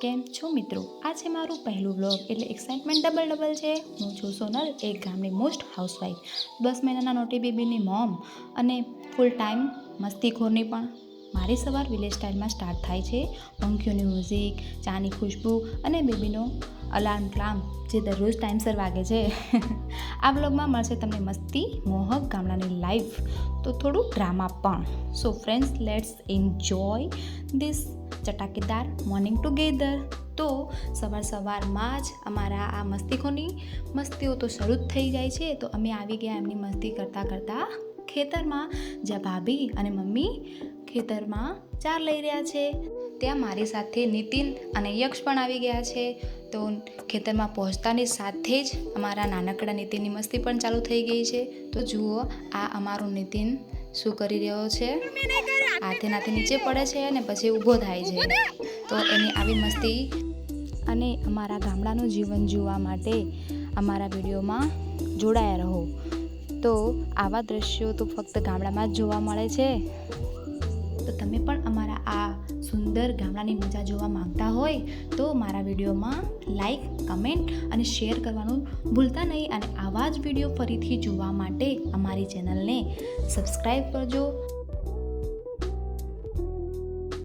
કેમ છો મિત્રો? આ છે મારું પહેલું વ્લોગ એટલે એક્સાઇટમેન્ટ ડબલ ડબલ છે. હું છું સોનલ એક ગામની મોસ્ટ હાઉસવાઈફ દસ મહિનાના નોટી બેબીની મોમ અને ફૂલ ટાઈમ મસ્તીખોરની પણ. મારી સવાર વિલેજ સ્ટાઇલમાં સ્ટાર્ટ થાય છે. પંખીઓની મ્યુઝિક ચાની ખુશ્બુ અને બેબીનો અલાર્મ ક્લામ જે દરરોજ ટાઈમસર વાગે છે. આ વ્લોગમાં મળશે તમને મસ્તી, મોહક ગામડાની લાઈફ તો થોડું ડ્રામા પણ. So friends let's enjoy this ચટાકેદાર morning together તો સવાર સવારમાં જ અમારા આ મસ્તીખોની મસ્તીઓ તો શરૂ જ થઈ જાય છે. તો અમે આવી ગયા એમની મસ્તી કરતાં કરતાં ખેતરમાં જ્યાં ભાભી અને મમ્મી ખેતરમાં ચાર લઈ રહ્યા છે. ત્યાં મારી સાથે નીતિન અને યક્ષ પણ આવી ગયા છે. તો ખેતરમાં પહોંચતાની સાથે જ અમારા નાનકડા નીતિનની મસ્તી પણ ચાલુ થઈ ગઈ છે. તો જુઓ, આ અમારું નીતિન શું કરી રહ્યો છે? હાથે નાથે નીચે પડે છે અને પછી ઊભો થાય છે. તો એની આવી મસ્તી અને અમારા ગામડાનું જીવન જોવા માટે અમારા વિડીયોમાં જોડાયા રહો. તો આવા દ્રશ્યો તો ફક્ત ગામડામાં જ જોવા મળે છે. તો તમે પણ અમારા આ સુંદર ગામડાની મજા જોવા માંગતા હોય તો મારા વિડીયોમાં લાઈક કમેન્ટ અને શેર કરવાનું ભૂલતા નહીં અને આવા જ વીડિયો ફરીથી જોવા માટે અમારી ચેનલને સબસ્ક્રાઈબ કરજો.